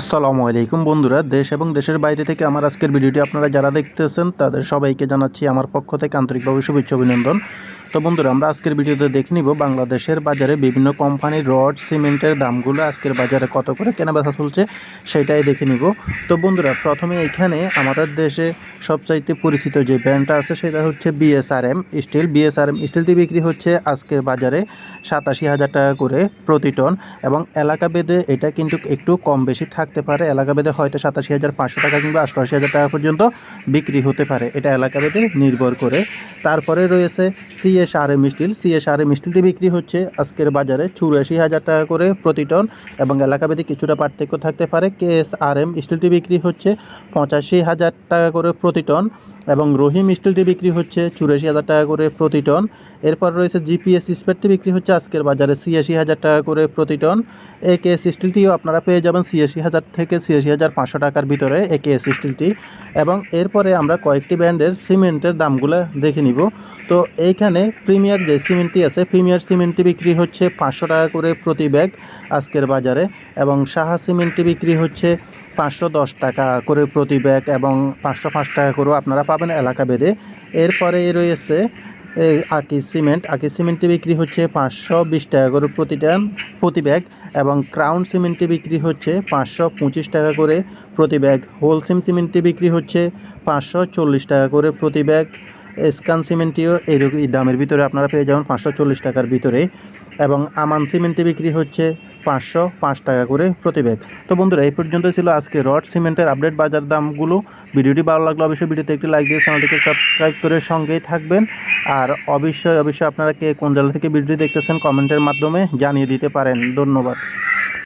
আসসালামু আলাইকুম বন্ধুরা, দেশ এবং দেশের বাইরে থেকে আমার আজকের ভিডিওটি আপনারা যারা দেখতেছেন, তাদের সবাইকে জানাচ্ছি আমার পক্ষ থেকে আন্তরিকভাবে শুভেচ্ছা, অভিনন্দন। তো বন্ধুরা, আমরা আজকের ভিডিওতে দেখে নিব বাংলাদেশের বাজারে বিভিন্ন কোম্পানির রড, সিমেন্টের দামগুলো, আজকের বাজারে কত করে কেনাবেচা চলছে সেটাই দেখে নিব। তো বন্ধুরা, প্রথমে এখানে আমাদের দেশে সবচাইতে পরিচিত যে ব্র্যান্ডটা আছে সেটা হচ্ছে বিএসআরএম স্টিল। বিএসআরএম স্টিলটি বিক্রি হচ্ছে আজকের বাজারে সাতাশি হাজার টাকা করে প্রতি টন এবং এলাকা ভেদে এটা কিন্তু একটু কম বেশি থাকতে পারে। এলাকা ভেদে হয়তো সাতাশি হাজার পাঁচশো টাকা কিংবা অষ্টআশি হাজার টাকা পর্যন্ত বিক্রি হতে পারে। এটা এলাকা ভেদে নির্ভর করে। তারপরে রয়েছে সিএসআরএম স্টিল সিএসআরএম স্টিলটি বিক্রি হচ্ছে আজকের বাজারে চুরাশি হাজার টাকা করে প্রতি টন এবং এলাকা ভেদে কিছুটা পার্থক্য থাকতে পারে। কেএসআরএম স্টিলটি বিক্রি হচ্ছে পঁচাশি হাজার টাকা করে প্রতি টন এবং রহিম স্টিলটি বিক্রি হচ্ছে চুরাশি হাজার টাকা করে প্রতি টন। এরপর রয়েছে জিপিএস স্পেটটি বিক্রি হচ্ছে আজকের বাজারে ছিয়াশি হাজার টাকা করে প্রতি টন। এ একেএস স্টিলটিও আপনারা পেয়ে যাবেন ছিয়াশি হাজার থেকে ছিয়াশি হাজার পাঁচশো টাকার ভিতরে এ একেএস স্টিলটি এবং এরপরে আমরা কয়েকটি ব্র্যান্ডের সিমেন্টের দামগুলো দেখে নিব। তো এইখানে প্রিমিয়ার যে সিমেন্টটি আছে, প্রিমিয়ার সিমেন্টটি বিক্রি হচ্ছে পাঁচশো টাকা করে প্রতি ব্যাগ আজকের বাজারে এবং সাহা সিমেন্টটি বিক্রি হচ্ছে পাঁচশো দশ টাকা করে প্রতি ব্যাগ এবং পাঁচশো পাঁচ টাকা করেও আপনারা পাবেন এলাকা ভেদে। এরপরে রয়েছে আকি সিমেন্ট। আকি সিমেন্টটি বিক্রি হচ্ছে পাঁচশো বিশ টাকা করে প্রতিটা, প্রতি ব্যাগ এবং ক্রাউন সিমেন্টটি বিক্রি হচ্ছে পাঁচশো পঁচিশ টাকা করে প্রতি ব্যাগ। হোলসিম সিমেন্টটি বিক্রি হচ্ছে পাঁচশো চল্লিশ টাকা করে প্রতি ব্যাগ। স্কান সিমেন্টটিও এরকম এই দামের ভিতরে আপনারা পেয়ে যাবেন পাঁচশো চল্লিশ টাকার ভিতরে। এবং আমান সিমেন্টটি বিক্রি হচ্ছে পাঁচশো পাঁচ টাকা করে প্রতি ব্যাগ তো বন্ধুরা, এই পর্যন্ত ছিল আজকে রড সিমেন্টের আপডেট বাজার দামগুলো। ভিডিওটি ভালো লাগলে অবশ্যই ভিডিওতে একটি লাইক দিয়ে চ্যানেলটিকে সাবস্ক্রাইব করে সঙ্গেই থাকবেন। আর অবশ্যই অবশ্যই আপনারা কে কোন জেলা থেকে ভিডিওটি দেখতেছেন কমেন্টের মাধ্যমে জানিয়ে দিতে পারেন। ধন্যবাদ।